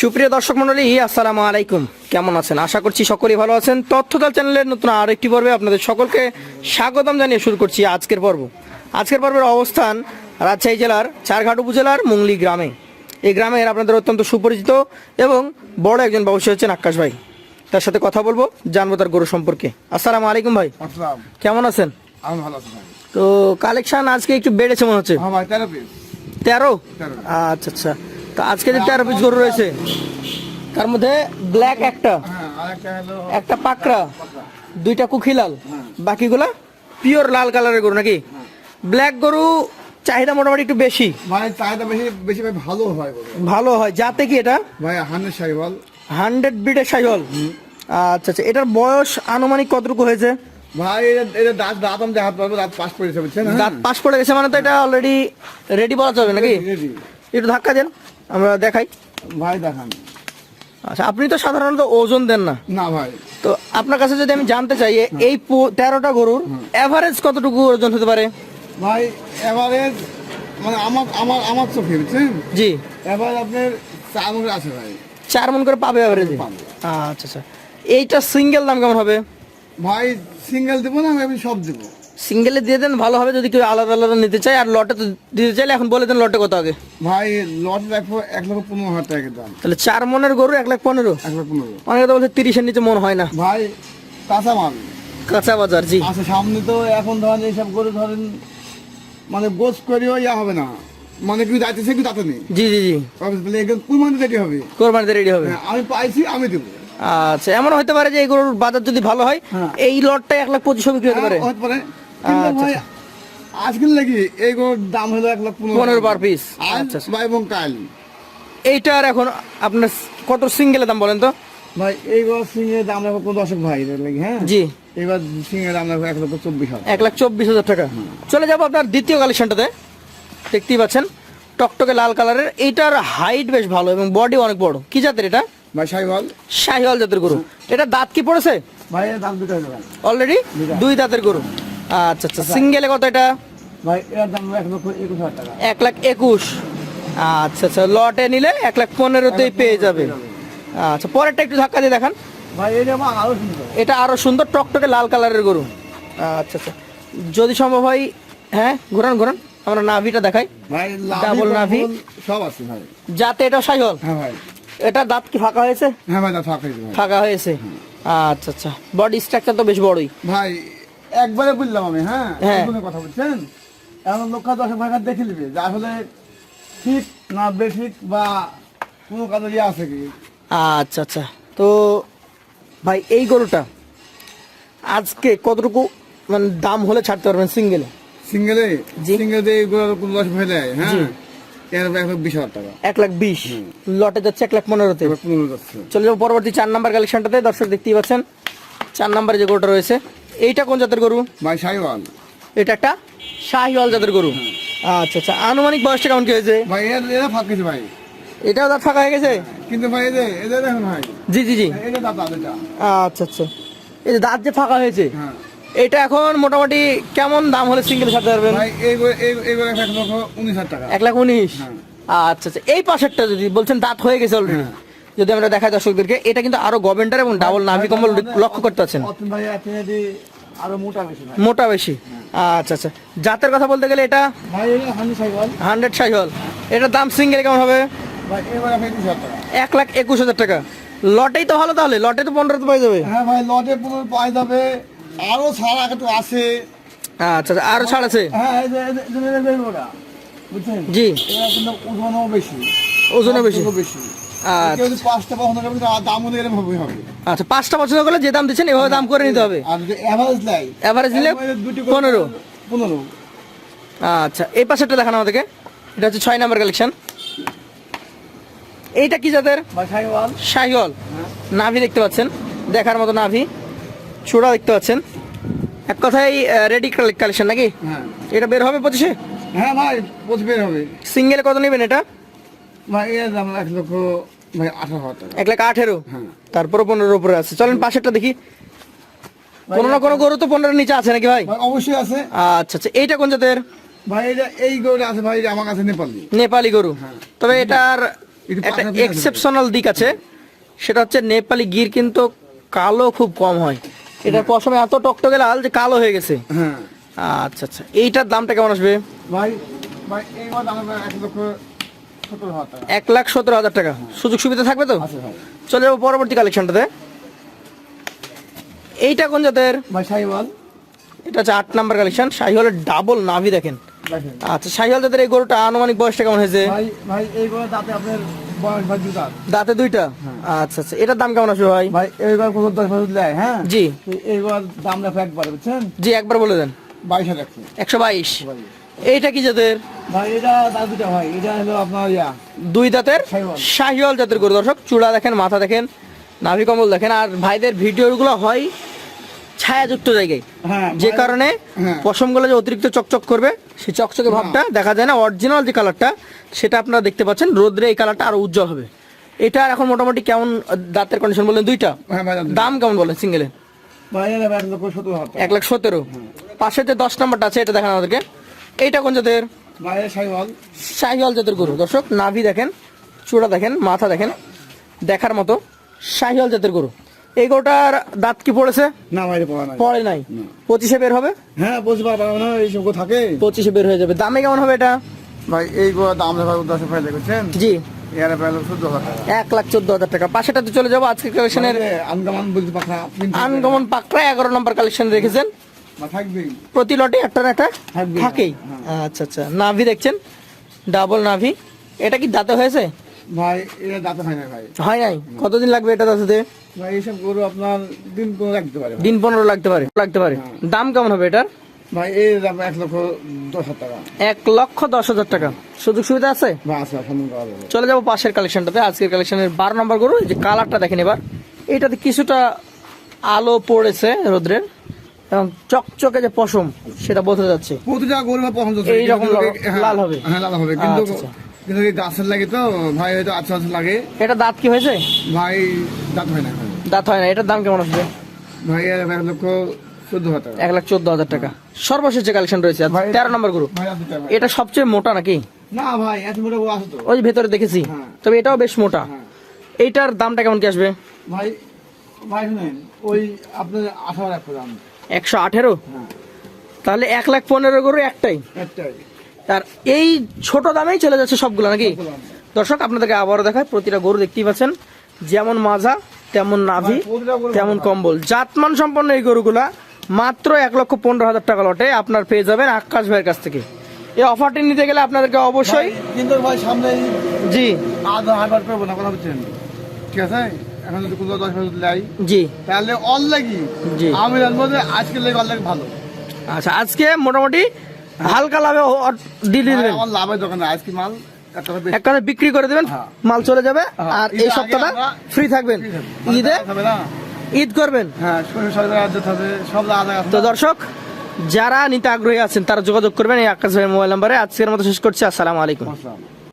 সুপ্রিয় দর্শক মন্ডলী আসসালামু আলাইকুম। কেমন আছেন? আশা করছি সকলেই ভালো আছেন। তথ্যদল চ্যানেলের নতুন আরেকটি পর্বে আপনাদের সকলকে স্বাগতম জানিয়ে শুরু করছি আজকের পর্ব। আজকের পর্বের অবস্থান রাজশাহী জেলার চারঘাট উপজেলার মুংলি গ্রামে। এই গ্রামের আপনাদের অত্যন্ত সুপরিচিত এবং বড় একজন ব্যবসায়ী হচ্ছেন আকাশ ভাই। তার সাথে কথা বলব জানব তার গরু সম্পর্কে। আসসালামু আলাইকুম ভাই। কেমন আছেন? তো কালেকশন আজকে একটু বেড়েছে মনে হচ্ছে। হ্যাঁ তেরো। আচ্ছা আচ্ছা। তো আজকে যে তেরো পিস গরু রয়েছে। তার মধ্যে ব্ল্যাক একটা। একটা পাকড়া দুইটা কুখিলাল বাকিগুলা পিওর লাল কালারের গরু নাকি? ব্ল্যাক গরু চাহিদা মোটামুটি একটু বেশি। ভাই চাহিদা বেশি বেশি ভাই ভালো হয় ভালো হয়। যাতে কি এটা? ভাই হান্ড্রেড সাইবল হান্ড্রেড বিটের সাইহল আচ্ছা আচ্ছা। এটার বয়স আনুমানিক কতটুকু হয়েছে? ভাই এটা দাঁত দাঁত আমি দাঁত পাস করেছে বুঝছেন? দাঁত পাশ পড়ে গেছে মানে তো এটা অলরেডি রেডি বলা যাবে নাকি। একটু ধাক্কা দেন আমরা দেখাই। ভাই দেখান। আচ্ছা আপনি তো সাধারণত ওজন দেন না। না ভাই। তো আপনার কাছে যদি আমি জানতে চাই এই পো- তেরোটা গরুর এভারেজ কতটুকু ওজন হতে পারে? ভাই এভারেজ মানে আমার আমার আমার চোখে বুঝছেন জি। এবার আপনার চার মুখে আছে ভাই। চার মন করে পাবে এভারেজে পাবে। আচ্ছা আচ্ছা। এইটা সিঙ্গেল দাম কেমন হবে? ভাই সিঙ্গেল দেবো না আমি সব দেবো। সিঙ্গেলে দিয়ে দেন ভালো হবে যদি কেউ আলাদা আলাদা নিতে চায়। আর লটে তো দিতে চাইলে এখন বলে দেন লটে কত আগে। ভাই লট দেখো এক লক্ষ পনেরো হাজার টাকা দাম। তাহলে চার মনের গরু এক লাখ পনেরো? এক লক্ষ পনেরো। অনেকে তো বলছে তিরিশের নিচে মন হয় না। ভাই কাঁচা মাল। কাঁচা বাজার জি। আচ্ছা সামনে তো এখন ধরেন এইসব গরু ধরেন মানে গোস করেও ইয়া হবে না। মানে কি যাইতেছে কি তাতে নেই জি জি জি। একদম কুরবানি রেডি হবে। কোরবানিতে রেডি হবে। হ্যাঁ, আমি পাইছি আমি দেবো। আচ্ছা এমন হতে পারে যে এই গরুর বাজার যদি ভালো হয় হ্যাঁ। এই লটটা এক লাখ পঁচিশ বিক্রি হতে পারে? হ্যাঁ, হতে পারে। আচ্ছা, ভাই আজকের লাগি এই গরুর দাম হলো এক লাখ পনেরো পার পিস আচ্ছা আচ্ছা। বা এবং কাল। এইটার এখন আপনার কত সিঙ্গেলের দাম বলেন তো? ভাই এই গরুর সিংহের দাম রাখব কোন দশক ভাই লাগি হ্যাঁ? জি। এবার সিংহের দাম রাখব এক লক্ষ চব্বিশ হাজার। এক লাখ চব্বিশ হাজার টাকা। চলে যাব আপনার দ্বিতীয় কালেকশনটাতে দেখতেই পাচ্ছেন টকটকে লাল কালারের। এইটার হাইট বেশ ভালো এবং বডি অনেক বড়। কি জাতের এটা? ভাই সাইবল শাহিওয়াল জাতের গরু। এটা দাঁত কি পড়েছে? ভাই দাম দুটো অলরেডি দুই দাঁতের গরু। আচ্ছা আচ্ছা সিঙ্গেলে কত এটা? ভাই এর দাম এক লক্ষ একুশ হাজার টাকা। এক লাখ একুশ। আচ্ছা আচ্ছা লটে নিলে এক লাখ পনেরোতেই পেয়ে যাবে। আচ্ছা পরেরটা একটু ধাক্কা দিয়ে দেখান। ভাই এটা আরও সুন্দর। এটা আরও সুন্দর টকটকে লাল কালারের গরু। আচ্ছা আচ্ছা। যদি সম্ভব হয় হ্যাঁ ঘোরান ঘোরান। আমরা নাভিটা দেখাই। ভাই নাভি? নাভি। সব আছে ভাই। যাতে এটা সাইহল। হ্যাঁ ভাই। এটা দাঁত কি ফাঁকা হয়েছে? হ্যাঁ ভাই দাঁত ফাঁকা হয়েছে ফাঁকা হয়েছে। আচ্ছা আচ্ছা। বডি স্ট্রাকচার তো বেশ বড়ই। ভাই একবারে বললাম আমি হ্যাঁ? হ্যাঁ। কথা বলছেন? এমন লক্ষ দশ ভাগ দেখে নিবে যে আসলে ঠিক না বেঠিক বা কোনো কাজে ইয়ে আছে কি? আচ্ছা আচ্ছা। তো ভাই এই গরুটা আজকে কতটুকু মানে দাম হলে ছাড়তে পারবেন সিঙ্গেলে? সিঙ্গেলে। সিঙ্গেলে দিয়ে এগুলো কোনো দশ ভাই দেয় হ্যাঁ। এক লাখ বিশ লটে যাচ্ছে এক লাখ পনেরোতে। চলে যাব পরবর্তী চার নাম্বার কালেকশনটাতে। দর্শক দেখতেই পাচ্ছেন চার নাম্বারে যে গরুটা রয়েছে এইটা কোন জাতের গরু? ভাই সাইওয়াল এটা একটা শাহিওয়াল জাতের গরু। আচ্ছা আচ্ছা। আনুমানিক বয়সটা কেমন কি হয়েছে? ভাই এর এরা ফাঁকেছে ভাই। এটাও দাঁত ফাঁকা হয়ে গেছে? কিন্তু ভাই এদের এদের দেখুন ভাই। জি জি জি। এটা দাঁত আলাদা আচ্ছা আচ্ছা। এই যে দাঁত যে ফাঁকা হয়েছে হ্যাঁ। এটা এখন মোটামুটি কেমন দাম হলে সিঙ্গেল ছাড়তে পারবেন? এক লাখ উনিশ? হ্যাঁ। আচ্ছা আচ্ছা। এই পাশেরটা যদি বলছেন দাঁত হয়ে গেছে অলরেডি হ্যাঁ। যদি আমরা দেখাই দর্শকদেরকে এটা কিন্তু আরও গভর্নমেন্টার এবং ডাবল নাভি কম্বল লক্ষ্য করতে পারছেন। আরও মোটা বেশি মোটা বেশি আচ্ছা আচ্ছা জাতের কথা বলতে গেলে এটা হান্ড্রেড সাইহল এটার দাম সিঙ্গেল কেমন হবে এক লাখ একুশ হাজার টাকা লটেই তো ভালো তাহলে লটে তো পনেরো পাই যাবে হ্যাঁ ভাই লটে পনেরো পাওয়া যাবে আরও ছাড়া একটু আছে আচ্ছা আচ্ছা আরও ছাড় আছে হ্যাঁ বুঝছেন জি ওজনও বেশি ওজনও বেশি বেশি আচ্ছা কেউ যদি পাঁচটা পছন্দ করবে দাম হলে হবে হবে। আচ্ছা পাঁচটা পছন্দ করলে যে দাম দিচ্ছেন এভাবে দাম করে নিতে হবে। আর যদি অ্যাভারেজ নেয় Average নিলে একবারে দুটি করে পনেরো। পনেরো। আচ্ছা এই পাশেরটা দেখানো আমাদেরকে। এটা হচ্ছে ছয় নাম্বার কালেকশন এইটা কি জাতের? ভাই শাহিওয়াল। নাভি দেখতে পাচ্ছেন। দেখার মতো নাভি। চূড়া দেখতে পাচ্ছেন। এক কথায় রেডি কালেকশন নাকি? হ্যাঁ। এটা বের হবে পঁচিশে? হ্যাঁ ভাই বের হবে। সিঙ্গেলে কত নেবেন এটা? ভাই এর দাম এক লক্ষ ভাই আঠারো হাজার টাকা। এক লাখ আঠেরো? হ্যাঁ। তারপরে পনেরোর উপরে আছে। চলেন পাশেরটা দেখি। কোনো না কোনো গরু তো পনেরোর নিচে আছে নাকি ভাই? অবশ্যই আছে। আচ্ছা আচ্ছা এইটা কোন জাতের? ভাই এটা এই গরুটা আছে ভাই আমার কাছে নেপালি। নেপালি গরু। হ্যাঁ। তবে এটার একটু এক্সেপশনাল দিক আছে। সেটা হচ্ছে নেপালি গির কিন্তু কালো খুব কম হয়। এটার পশমে এত টকটকে লাল যে কালো হয়ে গেছে। হ্যাঁ। আচ্ছা আচ্ছা এইটার দামটা কেমন আসবে? ভাই ভাই এই এক লক্ষ এক লাখ সতেরো হাজার টাকা। সুযোগ সুবিধা থাকবে তো? চলে যাব পরবর্তী কালেকশনটাতে। এইটা কোন জাতের? ভাই এটা হচ্ছে আট নাম্বার কালেকশন। শাহিওয়ালের ডাবল নাভি দেখেন। আচ্ছা শাহিওয়াল জাতের এই গরুটা আনুমানিক বয়সটা কেমন হয়েছে? ভাই দাঁতে আপনার দুইটা? আচ্ছা আচ্ছা। এটার দাম কেমন আসবে ভাই? ভাই এইবার দশ বছর দেয় হ্যাঁ? জি। এইবার দাম রাখো একবার বুঝছেন? জি একবার বলে দেন। বাইশ হাজার একশো বাইশ। এইটা কি জাতের? দুই দাঁতের? শাহিওয়াল। জাতের গরু। দর্শক চূড়া দেখেন মাথা দেখেন নাভি কম্বল দেখেন আর ভাইদের ভিডিওগুলো হয় ছায়াযুক্ত জায়গায়। হ্যাঁ যে কারণে হ্যাঁ। পশমগুলো যে অতিরিক্ত চকচক করবে সেই চকচকে ভাবটা দেখা যায় না। অরিজিনাল যে কালারটা সেটা আপনারা দেখতে পাচ্ছেন রোদ্রে এই কালারটা আরও উজ্জ্বল হবে। এটা এখন মোটামুটি কেমন দাঁতের কন্ডিশন বললেন দুইটা? হ্যাঁ। দাম কেমন বলেন সিঙ্গেলে ভাই এটা ভাই এক লক্ষ সত্তর হাজার টাকা। এক লাখ সতেরো। পাশে যে দশ নম্বরটা আছে এটা দেখেন আমাদেরকে। এইটা কোন জাতের? শাহিওয়াল। জাতের গরু। দর্শক নাভি দেখেন চূড়া দেখেন মাথা দেখেন দেখার মতো শাহিওয়াল জাতের গরু। এই গরুটার দাঁত কি পড়েছে? না ভাই পড়ে নাই। পঁচিশে বের হবে? হ্যাঁ বলতে পারব না এইসব গো থাকে। পঁচিশে বের হয়ে যাবে। দামে কেমন হবে এটা? ভাই এই গো দাম দেখা দশ ফাইল দেখছেন জি। হাজার এক লাখ চোদ্দ হাজার টাকা। পাশেটাতে চলে যাব। আজকের কালেকশনের আনগামান বলতে পাখা পাকড়া এগারো নম্বর কালেকশন রেখেছেন। প্রতি লটে একটা না একটা। থাকেই। আচ্ছা আচ্ছা। নাভি দেখছেন? ডাবল নাভি। এটা কি দাঁতে হয়েছে? ভাই এটা দাঁতে হয় না ভাই। হয় নাই? কতদিন লাগবে এটা দাঁতে ভাই এইসব গরু আপনার দিন কোনো রাখতে পারে দিন পনেরো লাগতে পারে। লাগতে পারে। দাম কেমন হবে এটার? ভাই দাম এক লক্ষ দশ হাজার টাকা। এক লক্ষ দশ হাজার টাকা। সুযোগ সুবিধা আছে? চলে যাব পাশের কালেকশনটাতে। আজকের কালেকশনের বারো নম্বর গরু যে কালারটা দেখেন এবার। এটাতে কিছুটা আলো পড়েছে রোদ্রের। এবং চকচকে যে পশম সেটা বোঝা যাচ্ছে। প্রতিটা গরু ভাই পছন্দ এই রকম লাল- হবে। হ্যাঁ লাল হবে। কিন্তু আচ্ছা, আচ্ছা। কিন্তু গাছের লাগে তো ভাই হয়তো আচ্ছা আচ্ছা লাগে। এটা দাঁত কি হয়েছে? ভাই দাঁত হয় না দাঁত হয় না। এটার দাম কেমন আসবে? ভাই এক লক্ষ এক লাখ চোদ্দ হাজার টাকা। সর্বশেষ যে কালেকশন রয়েছে তেরো নম্বর গরু। ভাই আর দুটা ভাই। এটা সবচেয়ে মোটা নাকি? না ভাই এত তো। ওই ভেতরে দেখেছি। হ্যাঁ। তবে এটাও বেশ মোটা। হ্যাঁ। এইটার দামটা কেমন কি আসবে? ভাই ভাই শুনেন ওই আপনার আঠারো রাখতে দাম। একশো আঠেরো? তাহলে এক লাখ পনেরো গরু একটাই। একটাই। আর এই ছোট দামেই চলে যাচ্ছে সবগুলো নাকি? দর্শক আপনাদেরকে আবারও দেখায় প্রতিটা গরু দেখতেই পাচ্ছেন যেমন মাজা তেমন নাভি তেমন কম্বল। জাতমান সম্পন্ন এই গরুগুলা মাত্র এক লক্ষ পনেরো হাজার টাকা লটে আপনার পেয়ে যাবেন আকাশ ভাইয়ের কাছ থেকে। এই অফারটি নিতে গেলে আপনাদেরকে অবশ্যই কিন্তু ভাই সামনে জি। আধা হাজার করব না কথা বলছেন ঠিক আছে? এখন যদি দশ বছর জি। তাহলে অল লাগি জি। আমি জানব যে আজকে লেগে অল লাগে ভালো। আচ্ছা আজকে মোটামুটি হালকা লাভে দিয়ে দেবেন। লাভের দোকানে আজকে মাল এক কথা বিক্রি করে দেবেন হ্যাঁ। মাল চলে যাবে হ্যাঁ, আর এই সপ্তাহটা ফ্রি থাকবেন। ঈদে ঈদ করবেন। হ্যাঁ তো দর্শক যারা নিতে আগ্রহী আছেন তারা যোগাযোগ করবেন এই আকাশ ভাইয়ের মোবাইল নাম্বারে। আজকের মতো শেষ করছি আসসালামু আলাইকুম। আসসালাম